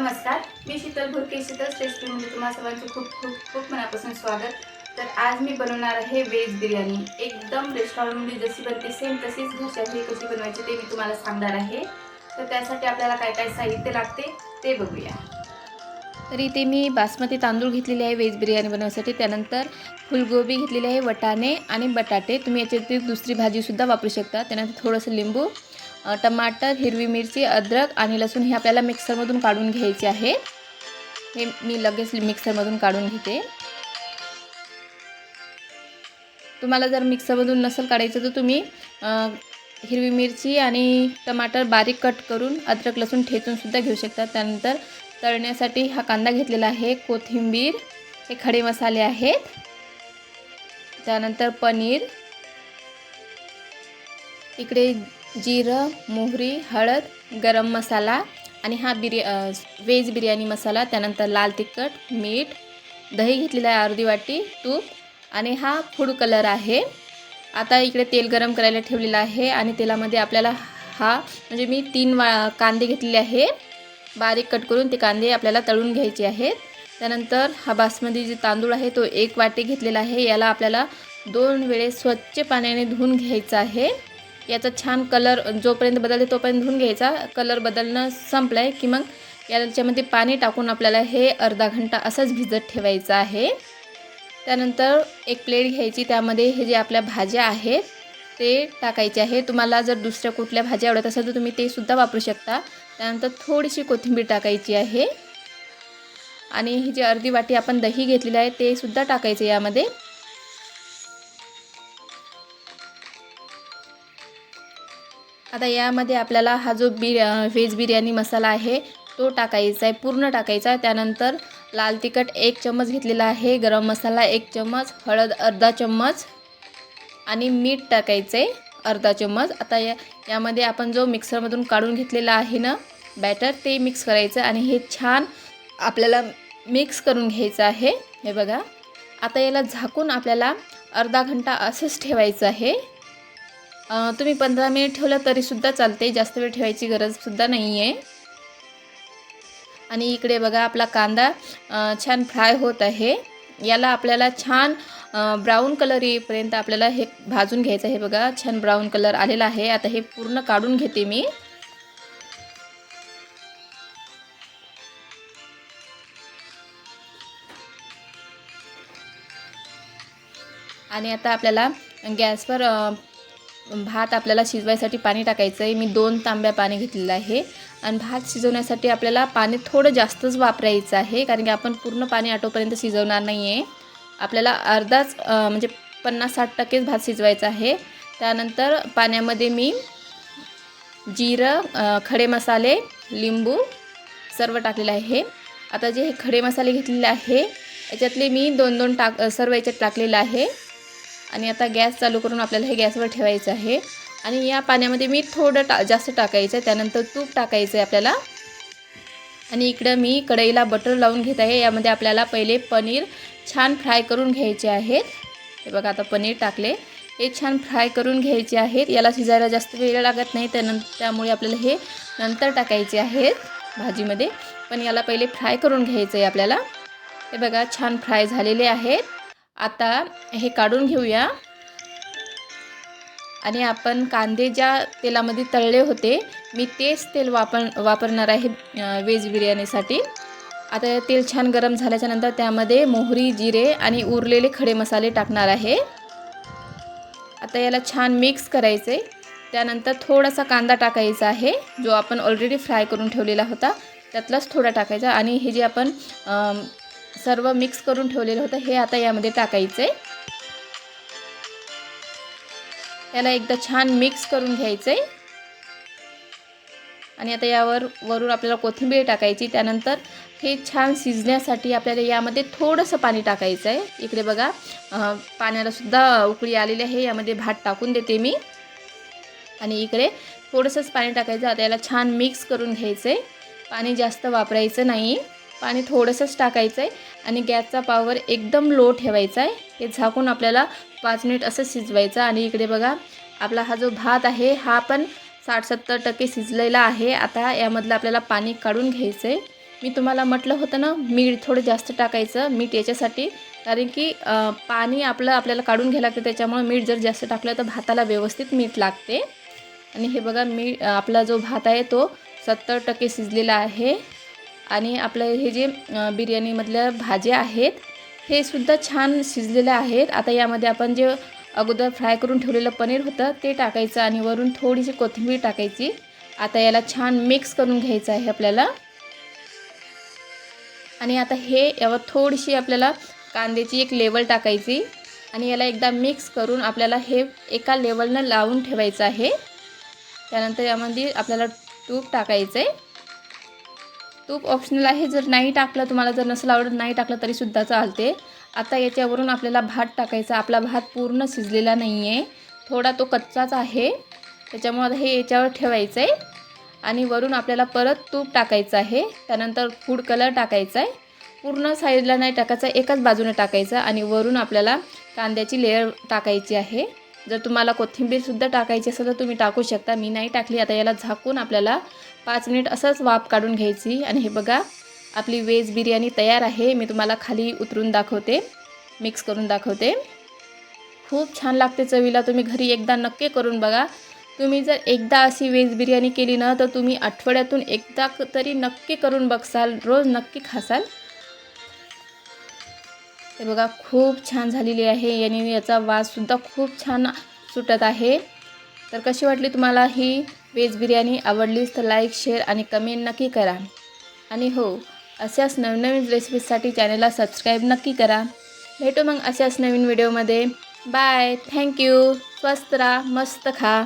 नमस्कार. मी शीतल भुरके शीतल रेसिपीमध्ये म्हणजे तुम्हा सर्वांचे खूप खूप खूप मनापासून स्वागत. तर आज मी बनवणार आहे व्हेज बिर्याणी. एकदम रेस्टॉरंटमध्ये जशी बनते सेम तशीच घरच्या घरी कशी बनवायची ते मी तुम्हाला सांगणार आहे. तर त्यासाठी आपल्याला काय काय साहित्य लागते ते बघूया. तर इथे मी बासमती तांदूळ घेतलेले आहे व्हेज बिर्याणी बनवण्यासाठी. त्यानंतर फुलगोबी घेतलेली आहे वटाणे आणि बटाटे. तुम्ही याच्यात दुसरी भाजीसुद्धा वापरू शकता. त्यानंतर थोडंसं लिंबू टमाटर हिरवी मिरची अद्रक आणि लसूण हे आपल्याला मिक्सरमधून काढून घ्यायचे आहे. हे मी लगेच मिक्सरमधून काढून घेते. तुम्हाला जर मिक्सरमधून नसेल काढायचं तर तुम्ही हिरवी मिरची आणि टमाटर बारीक कट करून अद्रक लसूण ठेचूनसुद्धा घेऊ शकता. त्यानंतर तळण्यासाठी हा कांदा घेतलेला आहे. कोथिंबीर हे खडे मसाले आहेत. त्यानंतर पनीर. इकडे जिरं मोहरी हळद गरम मसाला आणि हा बिर्या व्हेज बिर्याणी मसाला त्यानंतर लाल तिखट मीठ दही घेतलेलं आहे अर्धी वाटी तूप आणि हा फूड कलर आहे. आता इकडे तेल गरम करायला ठेवलेलं आहे आणि तेलामध्ये आपल्याला हा म्हणजे मी तीन वा कांदे घेतलेले आहे. बारीक कट करून ते कांदे आपल्याला तळून घ्यायचे आहेत. त्यानंतर हा बासमती जे तांदूळ आहे तो एक वाटी घेतलेला आहे. याला आपल्याला दोन वेळेस स्वच्छ पाण्याने धुवून घ्यायचं आहे. याचा छान कलर जोपर्यंत बदलते तोपर्यंत धुवून घ्यायचा. कलर बदलणं संपलं आहे की मग याच्यामध्ये पाणी टाकून आपल्याला हे अर्धा घंटा असंच भिजत ठेवायचं आहे. त्यानंतर एक प्लेट घ्यायची त्यामध्ये हे जे आपल्या भाज्या आहेत ते टाकायचे आहे. तुम्हाला जर दुसऱ्या कुठल्या भाज्या आवडत असेल तर तुम्ही ते सुद्धा वापरू शकता. त्यानंतर थोडीशी कोथिंबीर टाकायची आहे. आणि ही जी अर्धी वाटी आपण दही घेतलेलं आहे ते सुद्धा टाकायचं यामध्ये. आता यामध्ये आपल्याला हा जो बिर्या व्हेज बिर्याणी मसाला आहे तो टाकायचा आहे पूर्ण टाकायचा आहे. त्यानंतर लाल तिखट एक चम्मच घेतलेला आहे गरम मसाला एक चम्मच हळद अर्धा चम्मच आणि मीठ टाकायचं आहे अर्धा चम्मच. आता या यामध्ये आपण जो मिक्सरमधून काढून घेतलेला आहे ना बॅटर ते मिक्स करायचं आणि हे छान आपल्याला मिक्स करून घ्यायचं आहे. हे बघा. आता याला झाकून आपल्याला अर्धा घंटा असंच ठेवायचं आहे. तुम्ही पंधरा मिनिट ठेवलं तरीसुद्धा चालते. जास्त वेळ ठेवायची गरजसुद्धा नाही आहे आणि इकडे बघा आपला कांदा छान फ्राय होत आहे. याला आपल्याला छान ब्राऊन कलर येईपर्यंत आपल्याला हे भाजून घ्यायचं आहे बघा. छान ब्राऊन कलर आलेला आहे. आता हे पूर्ण काढून घेते मी. आणि आता आपल्याला गॅसवर भात आपल्याला शिजवायसाठी पाणी टाकायचं आहे मी दोन तांब्या पाणी घेतलेलं आहे. आणि भात शिजवण्यासाठी आपल्याला पाणी थोडं जास्तच वापरायचं आहे. कारण की आपण पूर्ण पाणी आटोपर्यंत शिजवणार नाही आहे आपल्याला अर्धाच म्हणजे पन्नास साठ टक्केच भात शिजवायचा आहे. त्यानंतर पाण्यामध्ये मी जिरं खडे मसाले लिंबू सर्व टाकलेलं आहे. आता जे हे खडे मसाले घेतलेले आहे याच्यातले मी दोन दोन टाक सर्व याच्यात टाकलेलं आहे. आणि आता गॅस चालू करून आपल्याला हे गॅसवर ठेवायचं आहे. आणि या पाण्यामध्ये मी थोडं टा जास्त टाकायचं आहे. त्यानंतर तूप टाकायचं आहे आपल्याला. आणि इकडं मी कढईला बटर लावून घेत आहे. यामध्ये आपल्याला पहिले पनीर छान फ्राय करून घ्यायचे आहेत. हे बघा आता पनीर टाकले. हे छान फ्राय करून घ्यायचे आहेत. याला शिजायला जास्त वेळ लागत नाही. त्यानंतर त्यामुळे आपल्याला हे नंतर टाकायचे आहेत भाजीमध्ये. पण याला पहिले फ्राय करून घ्यायचं आहे आपल्याला. हे बघा छान फ्राय झालेले आहेत. आता हे काढून घेऊया. आणि आपण कांदे ज्या तेलामध्ये तळले होते मी तेच तेल वापर वापरणार आहे वेज व्हेज बिर्याणीसाठी. आता तेल छान गरम झाल्याच्यानंतर त्यामध्ये मोहरी जिरे आणि उरलेले खडे मसाले टाकणार आहे. आता याला छान मिक्स करायचे. त्यानंतर थोडासा कांदा टाकायचा आहे जो आपण ऑलरेडी फ्राय करून ठेवलेला होता. त्यातलाच थोडा टाकायचा आणि हे जे आपण सर्व मिक्स करून ठेवलेलं होतं. हे आता यामध्ये टाकायचं आहे त्याला एकदा छान मिक्स करून घ्यायचं आहे आणि आता यावर वरून आपल्याला कोथिंबीर टाकायची. त्यानंतर हे छान शिजण्यासाठी आपल्याला यामध्ये थोडंसं पाणी टाकायचं आहे इकडे बघा पाण्यालासुद्धा उकळी आलेली आहे. यामध्ये भात टाकून देते मी. आणि इकडे थोडंसंच पाणी टाकायचं. आता याला छान मिक्स करून घ्यायचं आहे पाणी जास्त वापरायचं नाही. पाणी थोडंसंच टाकायचं आहे आणि गॅसचा पावर एकदम लो ठेवायचा आहे हे झाकून आपल्याला पाच मिनिट असं शिजवायचं आणि इकडे बघा आपला हा जो भात आहे हा पण साठ सत्तर टक्के शिजलेला आहे. आता यामधलं आपल्याला पाणी काढून घ्यायचं आहे मी तुम्हाला म्हटलं होतं ना मीठ थोडं जास्त टाकायचं मीठ याच्यासाठी. कारण की पाणी आपलं आपल्याला काढून घ्यायला लागतं त्याच्यामुळं मीठ जर जास्त टाकलं तर भाताला व्यवस्थित मीठ लागते. आणि हे बघा मी आपला जो भात आहे तो सत्तर टक्के शिजलेला आहे. आणि आपलं हे जे बिर्याणीमधल्या भाज्या आहेत हे सुद्धा छान शिजलेल्या आहेत. आता यामध्ये आपण जे अगोदर फ्राय करून ठेवलेलं पनीर होतं ते टाकायचं आणि वरून थोडीशी कोथिंबीर टाकायची. आता याला छान मिक्स करून घ्यायचं आहे आपल्याला. आणि आता हे यावर थोडीशी आपल्याला कांद्याची एक लेवल टाकायची. आणि याला एकदा मिक्स करून आपल्याला हे एका लेवलनं लावून ठेवायचं आहे. त्यानंतर यामध्ये आपल्याला तूप टाकायचं आहे तूप ऑप्शनल आहे. जर नाही टाकलं तुम्हाला जर नसेल आवडत नाही टाकलं तरीसुद्धा चालते. आता याच्यावरून आपल्याला भात टाकायचा. आपला भात पूर्ण शिजलेला नाही आहे थोडा तो कच्चाच आहे. त्याच्यामुळे हे याच्यावर ठेवायचं आहे आणि वरून आपल्याला परत तूप टाकायचं आहे. त्यानंतर फूड कलर टाकायचा आहे पूर्ण साईडला नाही टाकायचा. एकाच बाजूने टाकायचं. आणि वरून आपल्याला कांद्याची लेअर टाकायची आहे. जर तुम्हाला कोथिंबीरसुद्धा टाकायची असेल तर तुम्ही टाकू शकता. मी नाही टाकली. आता याला झाकून आपल्याला पाच मिनिट असंच वाफ काढून घ्यायची. आणि हे बघा आपली वेज बिर्याणी तयार आहे. मी तुम्हाला खाली उतरून दाखवते. मिक्स करून दाखवते. खूप छान लागते चवीला. तुम्ही घरी एकदा नक्की करून बघा. तुम्ही जर एकदा अशी वेज बिर्याणी केली ना तर तुम्ही आठवड्यातून एकदा तरी नक्की करून बघसाल. रोज नक्की खासाल. हे बघा खूप छान झालेली आहे. आणि याचा वाससुद्धा खूप छान सुटत आहे. तर कशी वाटली तुम्हाला ही वेज बिर्याणी? आवडलीच तर लाईक शेअर आणि कमेंट नक्की करा. आणि हो अशाच नवनवीन रेसिपीजसाठी चॅनलला सबस्क्राईब नक्की करा. भेटू मग अशाच नवीन व्हिडिओमध्ये बाय थँक्यू स्वस्त राहा मस्त खा.